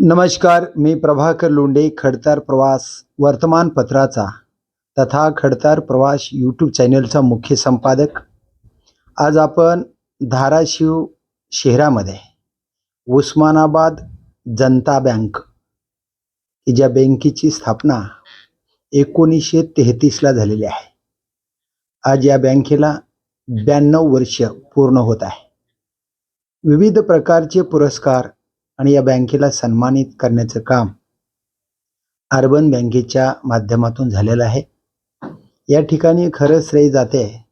नमस्कार मी प्रभाकर लोंडे खडतार प्रवास वर्तमानपत्राचा तथा खडतार प्रवास यूट्यूब चॅनलचा मुख्य संपादक. आज आपण धाराशिव शहरामध्ये उस्मानाबाद जनता बँक ज्या बँकेची स्थापना एकोणीसशे तेहतीसला झालेली आहे. आज या बँकेला ब्याण्णव वर्ष पूर्ण होत आहे. विविध प्रकारचे पुरस्कार आणि या बँकेला सन्मानित करण्याचं काम अर्बन बँकेच्या माध्यमातून झालेलं आहे. या ठिकाणी खरं श्रेय जाते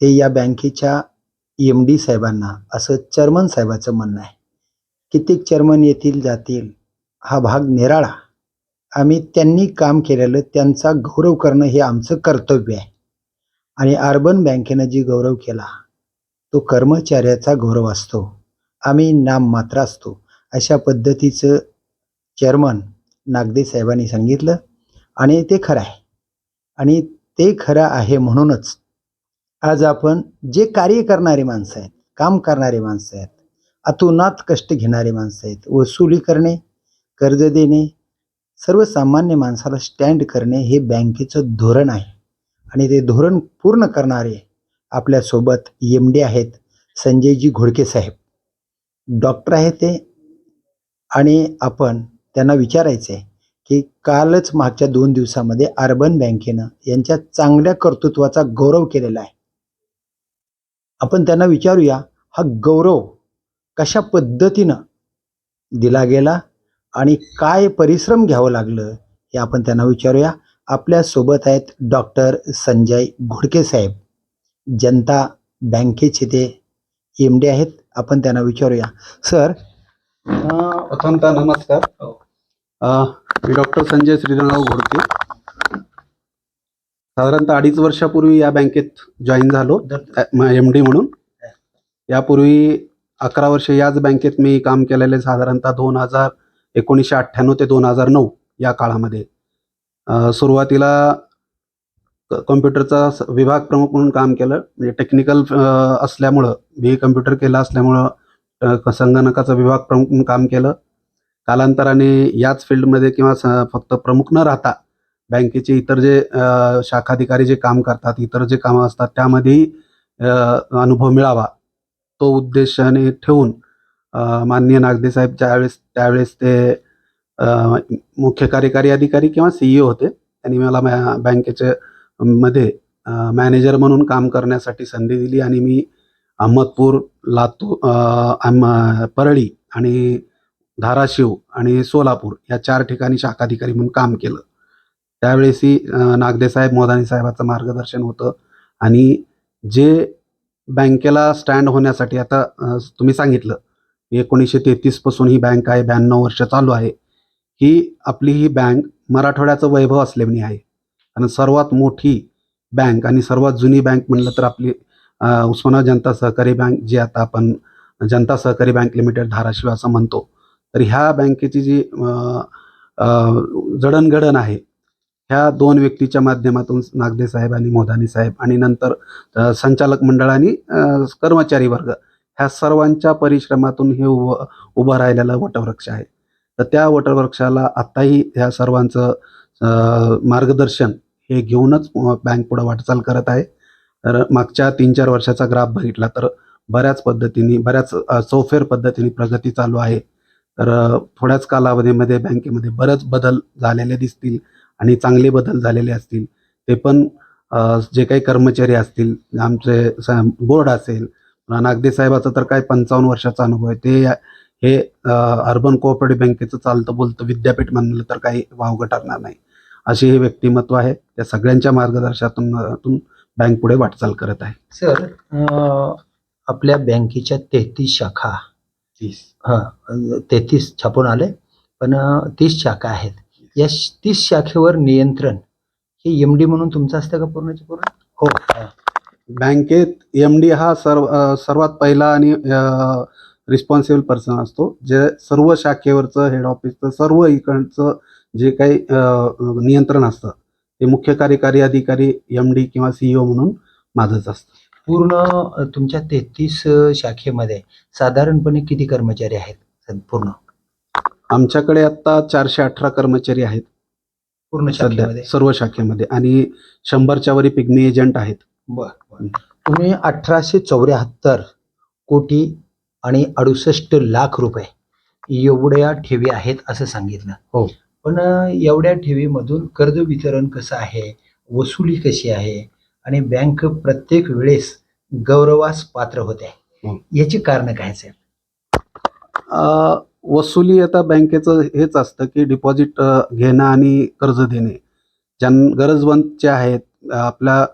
ते या बँकेच्या एम डी साहेबांना असं चर्मन साहेबाचं म्हणणं आहे. कित्येक चर्मन येतील जातील हा भाग निराळा. आम्ही त्यांनी काम केलेलं त्यांचा गौरव करणं हे आमचं कर्तव्य आहे. आणि अर्बन बँकेनं जी गौरव केला तो कर्मचाऱ्याचा गौरव असतो. आम्ही नाम मात्र असतो. अशा पद्धतीचं चेअरमन नागदे साहेबांनी सांगितलं. आणि ते खरं आहे. आणि ते खरं आहे म्हणूनच आज आपण जे कार्य करणारी माणसं आहेत काम करणारी माणसं आहेत अतोनात कष्ट घेणारी माणसं आहेत वसुली करणे कर्ज देणे सर्वसामान्य माणसाला स्टँड करणे हे बँकेचं धोरण आहे. आणि ते धोरण पूर्ण करणारे आपल्यासोबत एम डी आहेत संजयजी घोडके साहेब. डॉक्टर आहेत ते आणि आपण त्यांना विचारायचं आहे की कालच मागच्या दोन दिवसामध्ये अर्बन बँकेनं यांच्या चांगल्या कर्तृत्वाचा गौरव केलेला आहे. आपण त्यांना विचारूया हा गौरव कशा पद्धतीनं दिला गेला आणि काय परिश्रम घ्यावं लागलं हे आपण त्यांना विचारूया. आपल्यासोबत आहेत डॉक्टर संजय घोडके साहेब. जनता बँकेचे ते एम डी आहेत. आपण त्यांना विचारूया. सर प्रथमतः नमस्कार. अ, मी डॉक्टर संजय श्रीरंगराव घोडके. साधारणतः अडीच वर्षापूर्वी या बँकेत जॉईन झालो एम डी म्हणून. यापूर्वी अकरा वर्ष याच बँकेत मी काम केलेले साधारणतः दोन हजार एकोणीसशे अठ्ठ्याण्णव ते दोन हजार नऊ या काळामध्ये. सुरुवातीला कम्प्युटरचा विभाग प्रमुख म्हणून काम केलं. म्हणजे टेक्निकल असल्यामुळं बी कम्प्युटर केलं असल्यामुळं संगणकाचा विभाग प्रमुख म्हणून काम केलं. कालांतराने याच फील्डमध्ये किंवा स- फक्त प्रमुख न राहता बँकेचे इतर जे शाखाधिकारी जे काम करतात इतर जे कामं असतात त्यामध्येही अनुभव मिळावा. तो उद्देशाने ठेवून माननीय नागदे साहेब ज्यावेळेस त्यावेळेस ते मुख्य कार्यकारी अधिकारी किंवा सीईओ होते. त्यांनी मला मॅ- बँकेचे मध्ये मॅनेजर म्हणून काम करण्यासाठी संधी दिली आणि मी अहमदपूर लातूर परळी आणि धाराशिव आणि सोलापूर या चार ठिकाणी शाखाधिकारी म्हणून काम केलं. त्यावेळेसही अ, नागदे साहेब मोदानी साहेबाचं मार्गदर्शन होतं. आणि जे बँकेला स्टँड होण्यासाठी आता तुम्ही सांगितलं एकोणीसशे तेहतीसपासून ही बँक आहे ब्याण्णव वर्ष चालू आहे. ही आपली ही बँक मराठवाड्याचं वैभव असल्याने आहे. आणि सर्वात मोठी बँक आणि सर्वात जुनी बँक म्हणलं तर आपली उस्मानाबाद जनता सहकारी बँक जी आता आपण जनता सहकारी बँक लिमिटेड धाराशिव असं म्हणतो तर ह्या बँकेची जी जडणघडण आहे ह्या दोन व्यक्तीच्या माध्यमातून नागदे साहेब आणि मोदानी साहेब आणि नंतर संचालक मंडळ आणि कर्मचारी वर्ग ह्या सर्वांच्या परिश्रमातून हे उभं उभं राहिलेलं वटवृक्ष आहे. तर त्या वटवृक्षाला आत्ताही ह्या सर्वांचं मार्गदर्शन हे घेऊनच बँक पुढं वाटचाल करत आहे. तर मागच्या तीन चार वर्षाचा ग्राफ बघितला तर बऱ्याच पद्धतीने बऱ्याच अ, चौफेर पद्धतीने प्रगती चालू आहे. तर थोड्याच कालावधीमध्ये बँकेमध्ये बरेच बदल झालेले दिसतील आणि चांगले बदल झालेले असतील. ते पण जे काही कर्मचारी असतील आमचे स- बोर्ड असेल नागदे साहेबाचा तर काय पंचावन्न वर्षाचा अनुभव आहे. ते हे अर्बन कोऑपरेटिव्ह बँकेचं चालतं बोलतं विद्यापीठ म्हणलं तर काही वावगं ठरणार नाही. असे हे व्यक्तिमत्व आहे. त्या सगळ्यांच्या मार्गदर्शनातून बँक पुढे वाटचाल करत आहे. सर आपल्या बँकेच्या तेहतीस शाखा. हा तेहतीस छापून आले पण तीस शाखा आहेत. या तीस शाखेवर नियंत्रण हे एम डी म्हणून तुमचं असतं का पूर्णचे पूर्ण? हो. बँकेत एम डी हा सर्व सर्वात पहिला आणि रिस्पॉन्सिबल पर्सन असतो. जे सर्व शाखेवरचं हेड ऑफिसचं सर्व इकडचं जे काही नियंत्रण असतं. ते मुख्य कार्यकारी अधिकारी एम डी किंवा सीईओ म्हणून माझंच असतं. पूर्ण तुमच्या तेहतीस शाखेमध्ये साधारणपणे किती कर्मचारी आहेत पूर्ण? आमच्याकडे आता चारशे अठरा कर्मचारी आहेत. पूर्ण सध्या शाखेमध्ये? सर्व शाखेमध्ये. आणि शंभरच्या वरी पिग्मी एजंट आहेत. बर बर. तुम्ही अठराशे चौऱ्याहत्तर कोटी आणि अडुसष्ट लाख रुपये एवढ्या ठेवी आहेत असं सांगितलं. हो. पण एवढ्या ठेवीमधून कर्ज वितरण कसं आहे? वसुली कशी आहे? आणि बँक प्रत्येक वेळेस गौरवास पात्र होते. हो. याची कारण काय साहेब? वसुली आता बँकेचं हेच असतं की डिपॉझिट घेणं आणि कर्ज देणे. ज्यां गरजवंत जे आहेत आपल्या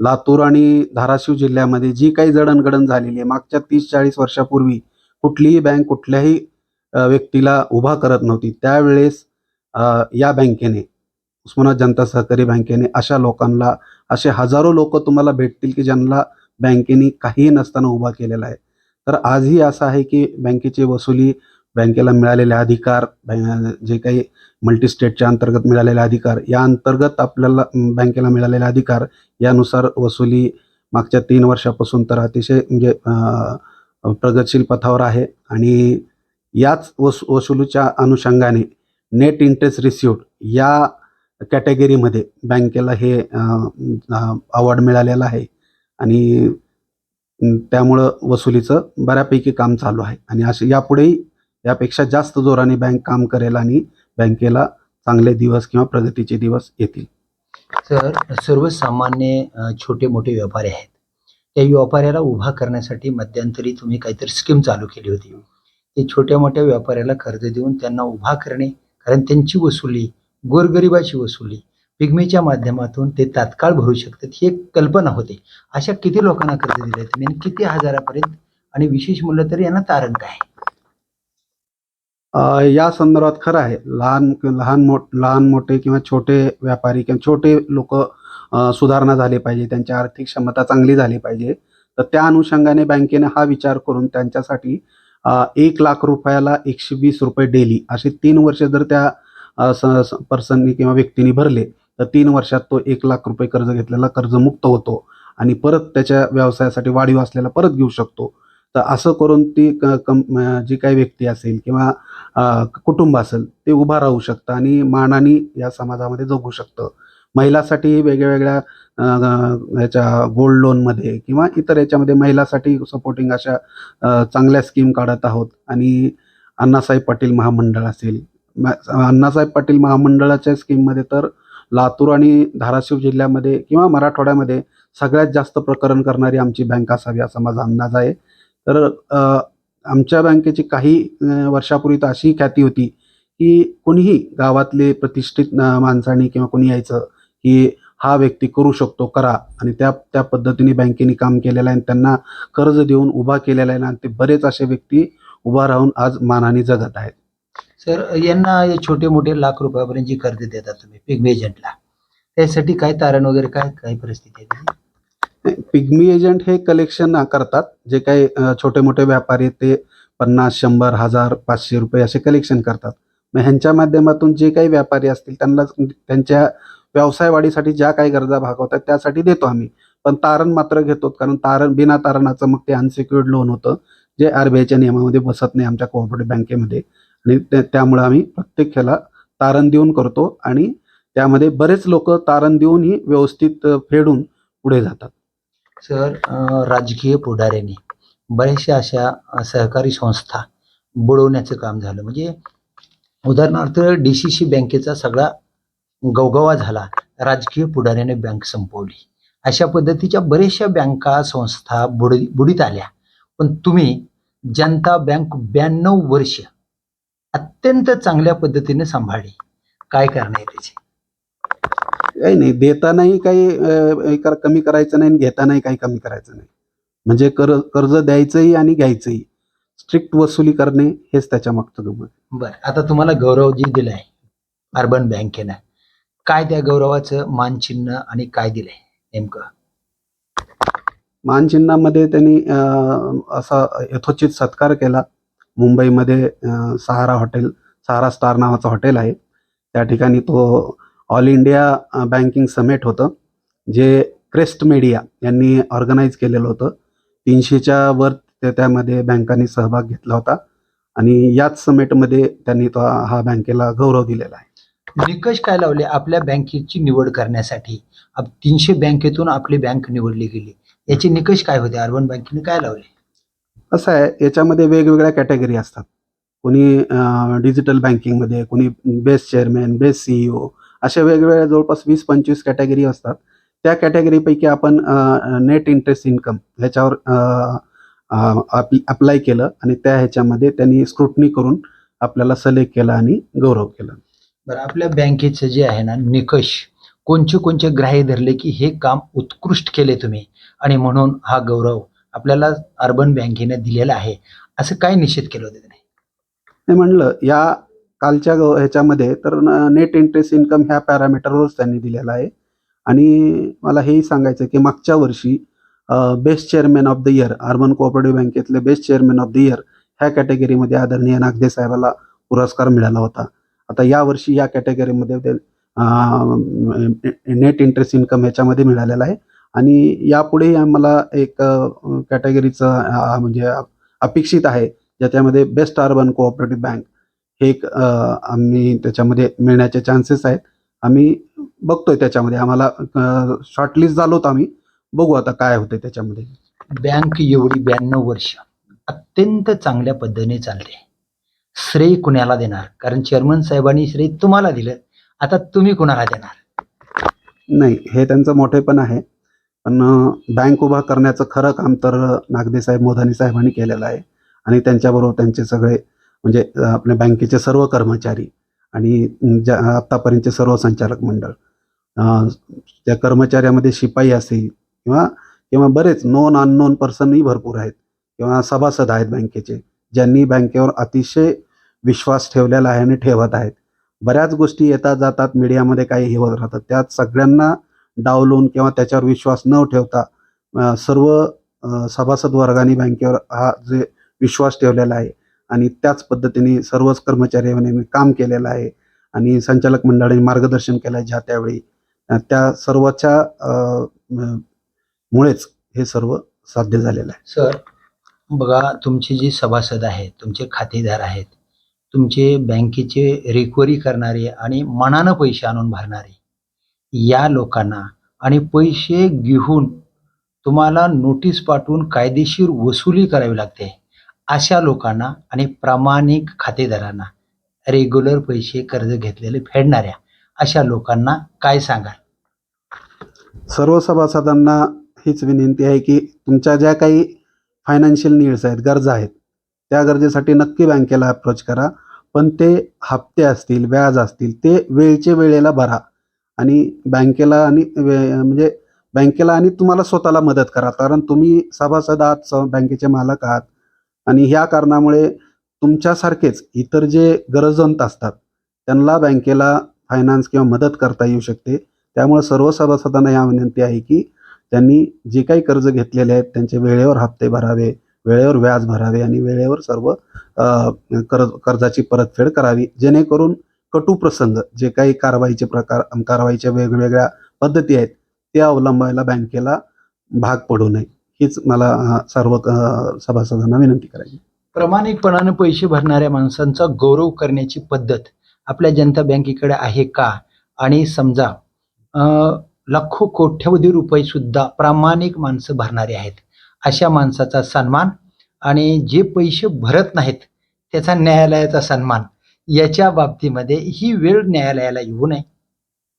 लातूर आणि धाराशिव जिल्ह्यामध्ये जी काही जडणघडण झालेली आहे मागच्या तीस चाळीस वर्षापूर्वी कुठलीही बँक कुठल्याही व्यक्तीला उभा करत नव्हती. त्यावेळेस या बँकेने उस्मानाबाद जनता सहकारी बँकेने अशा लोकांना असे हजारो लोक तुम्हाला भेटतील की ज्यांना बँकेने काहीही नसताना उभा केलेला आहे. तर आजही असं आहे की बँकेची वसुली बँकेला मिळालेले अधिकार जे काही मल्टीस्टेटच्या अंतर्गत मिळालेले अधिकार या अंतर्गत आपल्याला बँकेला मिळालेले अधिकार यानुसार वसुली मागच्या तीन वर्षापासून तर अतिशय म्हणजे प्रगतशील पथावर आहे. आणि याच वस वसुलीच्या अनुषंगाने नेट इंटरेस्ट रिसिव्ड या कॅटेगरीमध्ये बँकेला हे अवॉर्ड मिळालेला आहे. आणि त्यामुळं वसुलीचं बऱ्यापैकी काम चालू आहे. आणि असे यापुढेही यापेक्षा जास्त जोराने बँक काम करेल आणि बँकेला चांगले दिवस किंवा प्रगतीचे दिवस येतील. तर सर्वसामान्य छोटे मोठे व्यापारी आहेत. त्या व्यापाऱ्याला उभा करण्यासाठी मध्यंतरी तुम्ही काहीतरी स्कीम चालू केली होती. ते छोट्या मोठ्या व्यापाऱ्याला कर्ज देऊन त्यांना उभा करणे कारण त्यांची वसुली गोरगरिबाची वसुली पिग्मीच्या माध्यमातून ते तात्काळ भरू शकतात ही एक कल्पना होती. अशा किती लोकांना कर्ज दिले तुम्ही आणि किती हजारापर्यंत आणि विशेष म्हणलं तरी यांना तारण काय? अ, या संदर्भात खरं आहे लहान लहान मोठ लहान मोठे किंवा छोटे व्यापारी किंवा छोटे लोक सुधारणा झाले पाहिजे त्यांची आर्थिक क्षमता चांगली झाली पाहिजे तर त्या अनुषंगाने बँकेने हा विचार करून त्यांच्यासाठी एक लाख रुपयाला एकशे वीस रुपये डेली असे तीन वर्ष जर त्या स- स- पर्सननी किंवा व्यक्तीने भरले तर तीन वर्षात तो एक लाख रुपये कर्ज घेतलेला कर्जमुक्त होतो आणि परत त्याच्या व्यवसायासाठी वाढीव असलेला परत घेऊ शकतो. तर असं करून ती क- कम जी काही व्यक्ती असेल किंवा कुटुंब असेल ते उभा राहू शकतं आणि मानाने या समाजामध्ये जगू शकतं. महिलासाठी वेगळ्यावेगळ्या ह्याच्या याच्या गोल्ड लोनमध्ये किंवा इतर याच्यामध्ये महिलासाठी सपोर्टिंग अशा चांगल्या स्कीम काढत आहोत. आणि अण्णासाहेब पाटील महामंडळ असेल. अण्णासाहेब पाटील महामंडळाच्या स्कीममध्ये तर लातूर आणि धाराशिव जिल्ह्यामध्ये किंवा मराठवाड्यामध्ये सगळ्यात जास्त प्रकरण करणारी आमची बँक असावी असा माझा अंदाज आहे. तर आमच्या बँकेची काही वर्षापूर्वी तर अशी ख्याती होती की कोणीही गावातले प्रतिष्ठित माणसांनी किंवा कोणी यायचं की हा व्यक्ती करू शकतो करा. आणि त्या त्या पद्धतीने बँकेने काम केलेलं आहे आणि त्यांना कर्ज देऊन उभा केलेला आहे आणि ते बरेच असे व्यक्ती उभा राहून आज मानाने जगत आहेत. सर यांना हे छोटे मोठे लाख रुपयापर्यंत जी कर्ज देता तुम्ही पिग्मी एजंटला त्यासाठी काय तारण वगैरे काय काय परिस्थिती आहे? पिग्मी एजंट हे कलेक्शन करतात. जे काही छोटे मोठे व्यापारी आहेत ते पन्नास शंभर हजार पाचशे रुपये असे कलेक्शन करतात. मग ह्यांच्या माध्यमातून जे काही व्यापारी असतील त्यांना त्यांच्या व्यवसाय वाढीसाठी ज्या काही गरजा भागवतात त्यासाठी देतो आम्ही. पण तारण मात्र घेतो कारण तारण बिना तारणाचं मग ते अनसिक्युर्ड लोन होतं जे आर बी आयच्या नियमामध्ये बसत नाही आमच्या कोऑपरेटिव्ह बँकेमध्ये आणि त्यामुळे त्यामुळं आम्ही प्रत्येक ह्याला तारण देऊन करतो आणि त्यामध्ये बरेच लोक तारण देऊनही व्यवस्थित फेडून पुढे जातात. सर राजकीय पुढाऱ्यांनी बऱ्याचशा अशा सहकारी संस्था बुडवण्याचं काम झालं. म्हणजे उदाहरणार्थ डी सी सी बँकेचा सगळा गवगवा झाला. राजकीय पुढाऱ्याने बँक संपवली. अशा पद्धतीच्या बऱ्याचशा बँका संस्था बुड बुडीत आल्या. पण तुम्ही जनता बँक ब्याण्णव वर्ष अत्यंत चांगल्या पद्धतीने सांभाळली. काय कारण आहे त्याचे? काही नाही. देतानाही काही कमी करायचं नाही आणि घेतानाही काही कमी करायचं नाही. म्हणजे कर कर्ज द्यायचंही आणि घ्यायचंही. स्ट्रिक्ट वसुली करणे हेच त्याच्या मागचं गमत बर. आता तुम्हाला गौरव जी दिलाय. अर्बन बँकेनं काय त्या गौरवाचं मानचिन्ह आणि काय दिलंय नेमकं? मानचिन्हामध्ये त्यांनी असा यथोचित सत्कार केला. मुंबईमध्ये सहारा हॉटेल सहारा स्टार नावाचं हॉटेल आहे. त्या ठिकाणी तो ऑल इंडिया बँकिंग समेट होतं जे क्रेस्ट मीडिया यांनी ऑर्गनाईज केलेलं होतं. तीनशेच्या वर त्यामध्ये बँकांनी सहभाग घेतला होता आणि याच समेटमध्ये त्यांनी तो हा बँकेला गौरव दिलेला आहे. निकष काय लावले? आपल्या बँकेची निवड करण्यासाठी. तीनशे बँकेतून आपली बँक निवडली गेली. याचे निकष काय होते? अर्बन बँकेने काय लावले? असं आहे. याच्यामध्ये वेगवेगळ्या कॅटेगरी असतात. कोणी डिजिटल बँकिंगमध्ये कोणी बेस्ट चेअरमॅन बेस्ट सीईओ अशा वेगवेगळ्या जवळपास वीस पंचवीस कॅटेगरी असतात. त्या कॅटेगरीपैकी आपण नेट इंटरेस्ट इन्कम ह्याच्यावर अप्लाय केलं आणि त्या ह्याच्यामध्ये त्यांनी स्क्रुटनी करून आपल्याला सलेक्ट केलं आणि गौरव केला. बरं आपल्या बँकेचं जे आहे ना निकष कोणचे कोणचे ग्राह्य धरले की हे काम उत्कृष्ट केले तुम्ही? आणि म्हणून हा गौरव आपल्याला अर्बन बँकेने दिलेला आहे. असं काय निश्चित केलं होतं त्याने? मी म्हणलं या कालच्या ह्याच्यामध्ये तर नेट इंटरेस्ट इन्कम ह्या पॅरामीटरवरच त्यांनी दिलेला आहे. आणि मला हेही सांगायचं की मागच्या वर्षी best chairman of the year urban cooperative बँकेतले best chairman of the year ह्या कॅटेगरीमध्ये आदरणीय नागदे साहेबाला पुरस्कार मिळाला होता. आता या वर्षी या कॅटेगरीमध्ये ते नेट इंटरेस्ट इन्कम ह्याच्यामध्ये मिळालेला आहे. आणि यापुढे मला एक कॅटेगरीचं म्हणजे अपेक्षित आहे ज्याच्यामध्ये बेस्ट अर्बन कोऑपरेटिव्ह बँक हे एक आम्ही त्याच्यामध्ये मिळण्याचे चान्सेस आहेत. आम्ही बघतोय त्याच्यामध्ये. आम्हाला शॉर्टलिस्ट झालो होतो आम्ही. बघू आता काय होते त्याच्यामध्ये. बँक एवढी ब्याण्णव वर्ष अत्यंत चांगल्या पद्धतीने चालते. श्रेय कुणाला देणार? कारण चेअरमन साहेबांनी श्रेय तुम्हाला दिलं. आता तुम्ही कुणाला देणार? नाही हे त्यांचं मोठेपण आहे. पण बँक उभा करण्याचं खरं काम तर नागदे साहेब मोधानी साहेबांनी केलेलं आहे. आणि त्यांच्याबरोबर त्यांचे सगळे म्हणजे आपल्या बँकेचे सर्व कर्मचारी आणि ज्या आत्तापर्यंतचे सर्व संचालक मंडळ त्या कर्मचाऱ्यामध्ये शिपाई असेल किंवा किंवा बरेच नॉन अननोन पर्सनही भरपूर आहेत. किंवा सभासद आहेत बँकेचे ज्यांनी बँकेवर अतिशय विश्वास ठेवलेला आहे आणि ठेवत आहेत. बऱ्याच गोष्टी येतात जातात मीडियामध्ये काही हे होत राहतात. त्यात सगळ्यांना डावलून किंवा त्याच्यावर विश्वास न ठेवता सर्व सभासद वर्गाने बँकेवर हा जे विश्वास ठेवलेला आहे आणि त्याच पद्धतीने सर्वच कर्मचाऱ्यांनी काम केलेलं आहे आणि संचालक मंडळाने मार्गदर्शन केलं ज्या त्यावेळी. त्या सर्वच्या मुळेच हे सर्व साध्य झालेलं आहे. सर बघा तुमची जी सभासद आहेत तुमचे खातेदार आहेत तुमचे बँकेचे रिकवरी करणारे आणि मनानं पैसे आणून भरणारे. या लोकांना आणि पैसे घेऊन तुम्हाला नोटीस पाठवून कायदेशीर वसुली करावी लागते. अशा लोकांना आणि प्रामाणिक खातेदारांना रेग्युलर पैसे कर्ज घेतलेले फेडणाऱ्या अशा लोकांना काय सांगाल? सर्व सभासदांना हीच विनंती आहे की तुमच्या ज्या काही फायनान्शियल नीड्स आहेत गरजा आहेत त्या गरजेसाठी नक्की बँकेला अप्रोच करा. पण ते हप्ते असतील व्याज असतील ते वेळचे वेळेला भरा. आणि बँकेला आणि वे- म्हणजे बँकेला आणि तुम्हाला स्वतःला मदत करा. कारण तुम्ही सभासद आहात बँकेचे मालक आहात. आणि ह्या कारणामुळे तुमच्यासारखेच इतर जे गरजवंत असतात त्यांना बँकेला फायनान्स किंवा मदत करता येऊ शकते. त्यामुळे सर्व सभासदांना या विनंती आहे की त्यांनी जे काही कर्ज घेतलेले आहेत त्यांचे वेळेवर हप्ते भरावे. वेळेवर व्याज भरावे आणि वेळेवर सर्व कर्ज कर्जाची परतफेड करावी जेणेकरून कटू प्रसंग जे काही कारवाईचे प्रकार कारवाईच्या वेगवेगळ्या पद्धती आहेत त्या अवलंबायला बँकेला भाग पडू नये. हीच मला सर्व सभासदांना विनंती करायची. प्रामाणिकपणाने पैसे भरणाऱ्या माणसांचा गौरव करण्याची पद्धत आपल्या जनता बँकेकडे आहे का? आणि समजा लाखो कोट्यवधी रुपये सुद्धा प्रामाणिक माणसं भरणारे आहेत. अशा माणसाचा सन्मान आणि जे पैसे भरत नाहीत त्याचा न्यायालयाचा सन्मान याच्या बाबतीमध्ये ही वेळ न्यायालयाला येऊ नये.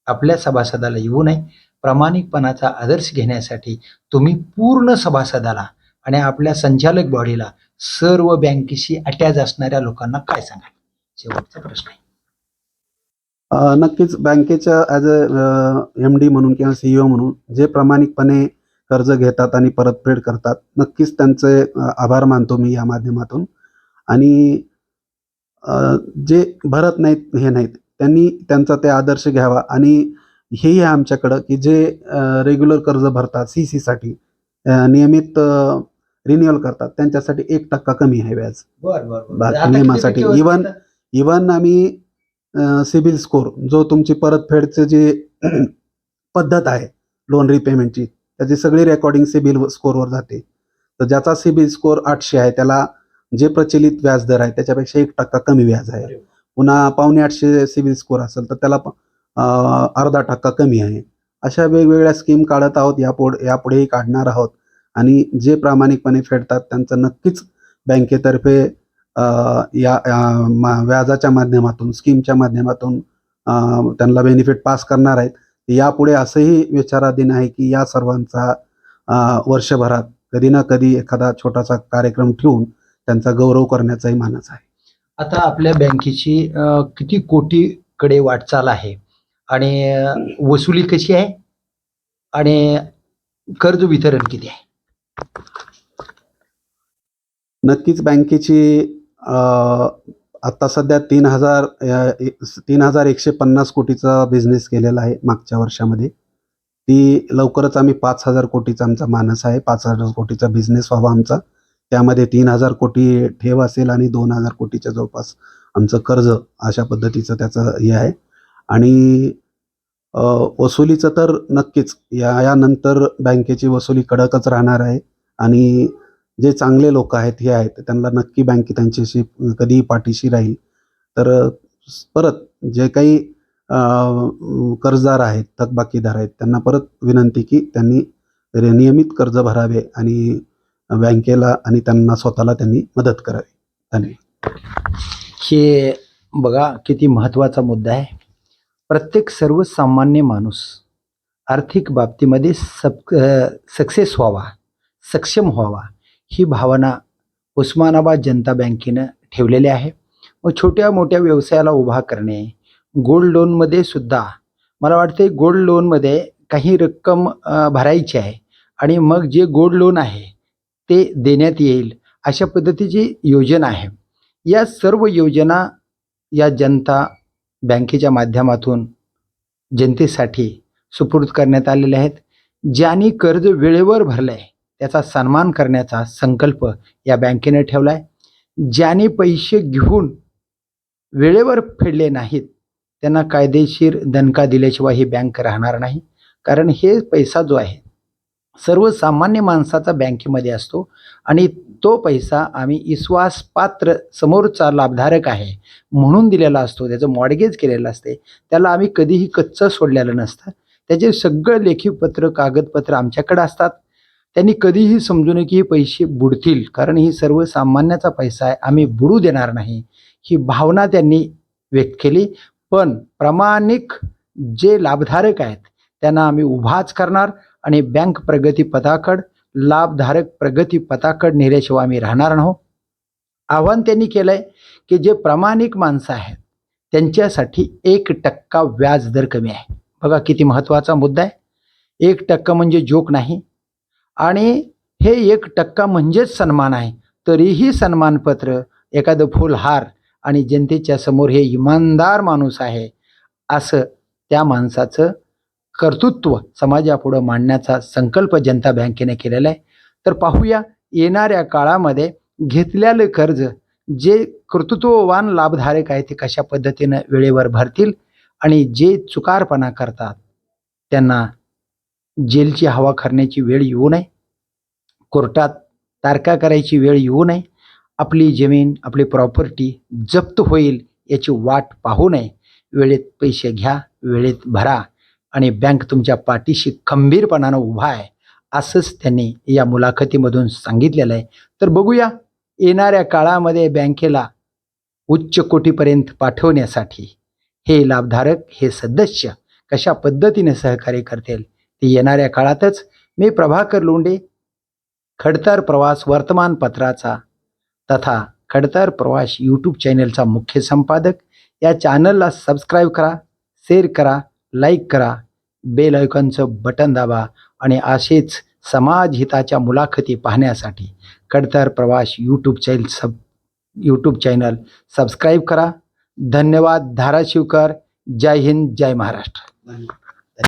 आपल्या सभासदाला येऊ नये. प्रामाणिकपणाचा आदर्श घेण्यासाठी तुम्ही पूर्ण सभासदाला आणि आपल्या संचालक बॉडीला सर्व बँकेशी अटॅच असणाऱ्या लोकांना काय सांगाल? शेवटचा प्रश्न आहे. नक्कीच बँकेच्या ॲज अ एम डी म्हणून किंवा सीईओ म्हणून जे प्रामाणिकपणे कर्ज घेतात आणि परतफेड करतात. नक्कीच त्यांचे आभार मानतो मी या माध्यमातून. आणि जे भरत नाहीत हे नाहीत त्यांनी त्यांचा ते आदर्श घ्यावा. आणि हेही आहे आमच्याकडं की जे रेग्युलर कर्ज भरतात सी सीसाठी नियमित रिन्युअल करतात त्यांच्यासाठी एक टक्का कमी आहे व्याज. नियमासाठी. even- इवन आम्ही सिबिल स्कोर जो तुमची परतफेडचे जी पद्धत आहे लोन रिपेमेंटची त्याची सगळी रेकॉर्डिंग सिबिल स्कोरवर जाते. तर ज्याचा सिबिल स्कोर आठशे आहे त्याला जे प्रचलित व्याजदर आहे त्याच्यापेक्षा एक टक्का कमी व्याज आहे. पुन्हा पावणे आठशे सिबिल स्कोअर असेल तर त्याला अर्धा टक्का कमी आहे. अशा वेगवेगळ्या स्कीम काढत आहोत यापुढे यापुढेही काढणार आहोत. आणि जे प्रामाणिकपणे फेडतात त्यांचं नक्कीच बँकेतर्फे या व्याजाच्या माध्यमातून स्कीमच्या माध्यमातून त्यांना बेनिफिट पास करणार आहेत. यापुढे असंही विचाराधीन आहे की या सर्वांचा वर्षभरात कधी ना कधी एखादा छोटासा कार्यक्रम ठेवून त्यांचा गौरव करण्याचाही मानस आहे. आता आपल्या बँकेची किती कोटीकडे वाटचाल आहे आणि वसुली कशी आहे? आणि कर्ज वितरण किती आहे? नक्कीच बँकेची आत्ता सध्या तीन हजार ए- तीन हजार एकशे पन्नास कोटीचा बिझनेस केलेला आहे मागच्या वर्षामध्ये. ती लवकरच आम्ही पाच हजार कोटीचा आमचा मानस आहे पाच हजार कोटीचा बिझनेस व्हावा आमचा. त्यामध्ये तीन हजार कोटी ठेव असेल आणि दोन हजार कोटीच्या जवळपास आमचं कर्ज अशा पद्धतीचं त्याचं हे आहे. आणि वसुलीचं तर नक्कीच या यानंतर बँकेची वसुली कडकच राहणार आहे. आणि जे चांगले लोक आहेत हे आहेत त्यांना नक्की बँक त्यांच्याशी कधीही पाठीशी राहील. तर परत जे काही कर्जदार आहेत थकबाकीदार आहेत त्यांना परत विनंती की त्यांनी नियमित कर्ज भरावे आणि बँकेला आणि त्यांना स्वतःला त्यांनी मदत करावी. धन्यवाद. हे बघा किती महत्त्वाचा मुद्दा आहे. प्रत्येक सर्वसामान्य माणूस आर्थिक बाबतीमध्ये सब सक्सेस व्हावा सक्षम व्हावा. ही भावना उस्मानाबाद जनता बँकेनं ठेवलेली आहे. व छोट्या मोठ्या व्यवसायाला उभा करणे गोल्ड लोनमध्ये सुद्धा मला वाटते गोल्ड लोनमध्ये काही रक्कम भरायची आहे आणि मग जे गोल्ड लोन आहे ते देण्यात येईल अशा पद्धतीची योजना आहे. या सर्व योजना या जनता बँकेच्या माध्यमातून जनतेसाठी सुपूर्द करण्यात आलेल्या आहेत. ज्यांनी कर्ज वेळेवर भरलं आहे त्याचा सन्मान करण्याचा संकल्प या बँकेने ठेवला आहे ज्यांनी पैसे घेऊन वेळेवर फेडले नाहीत त्यांना कायदेशीर दणका दिल्याशिवाय ही बँक राहणार नाही. कारण हे पैसा जो आहे सर्वसामान्य माणसाचा बँकेमध्ये असतो आणि तो पैसा आम्ही विश्वासपात्र समोरचा लाभधारक आहे म्हणून दिलेला असतो. त्याचं मॉडगेज केलेलं असते. त्याला आम्ही कधीही कच्चं सोडलेलं नसतं. त्याचे सगळं लेखीपत्र कागदपत्र आमच्याकडे असतात. त्यांनी कधीही समजू नये की हे पैसे बुडतील कारण ही सर्वसामान्याचा पैसा आहे. आम्ही बुडू देणार नाही ही भावना त्यांनी व्यक्त केली. पण प्रामाणिक जे लाभधारक आहेत त्यांना आम्ही उभाच करणार आणि बँक प्रगती पथाकड लाभधारक प्रगती पथाकड नेल्याशिवाय आम्ही राहणार नाहो. आव्हान त्यांनी केलं आहे की जे प्रामाणिक माणसं आहेत त्यांच्यासाठी एक टक्का व्याज दर कमी आहे. बघा किती महत्त्वाचा मुद्दा आहे. एक टक्का म्हणजे जोक नाही आणि हे एक टक्का म्हणजेच सन्मान आहे. तरीही सन्मानपत्र एखादं फुलहार आणि जनतेच्या समोर हे इमानदार माणूस आहे असं त्या माणसाचं कर्तृत्व समाजापुढं मांडण्याचा संकल्प जनता बँकेने केलेला आहे. तर पाहूया येणाऱ्या काळामध्ये घेतलेलं कर्ज जे कर्तृत्ववान लाभधारक आहे ते कशा पद्धतीनं वेळेवर भरतील आणि जे चुकारपणा करतात त्यांना जेलची हवा खरण्याची वेळ येऊ नये. कोर्टात तारका करायची वेळ येऊ नये. आपली जमीन आपली प्रॉपर्टी जप्त होईल याची वाट पाहू नये. वेळेत पैसे घ्या वेळेत भरा आणि बँक तुमच्या पाठीशी खंबीरपणानं उभा आहे. असंच त्यांनी या मुलाखतीमधून सांगितलेलं आहे. तर बघूया येणाऱ्या काळामध्ये बँकेला उच्च कोटीपर्यंत पाठवण्यासाठी हे लाभधारक हे सदस्य कशा पद्धतीने सहकार्य करतील? ती येणाऱ्या काळातच मी प्रभाकर लोंडे खडतर प्रवास वर्तमानपत्राचा तथा खडतर प्रवास यूट्यूब चॅनलचा मुख्य संपादक. या चॅनलला सबस्क्राईब करा शेअर करा लाईक करा बेल आयकॉनचं बटन दाबा आणि असेच समाज हिताच्या मुलाखती पाहण्यासाठी खडतर प्रवास YouTube channel sub YouTube channel subscribe करा. धन्यवाद धाराशिवकर. जय हिंद जय महाराष्ट्र. धन्यवाद.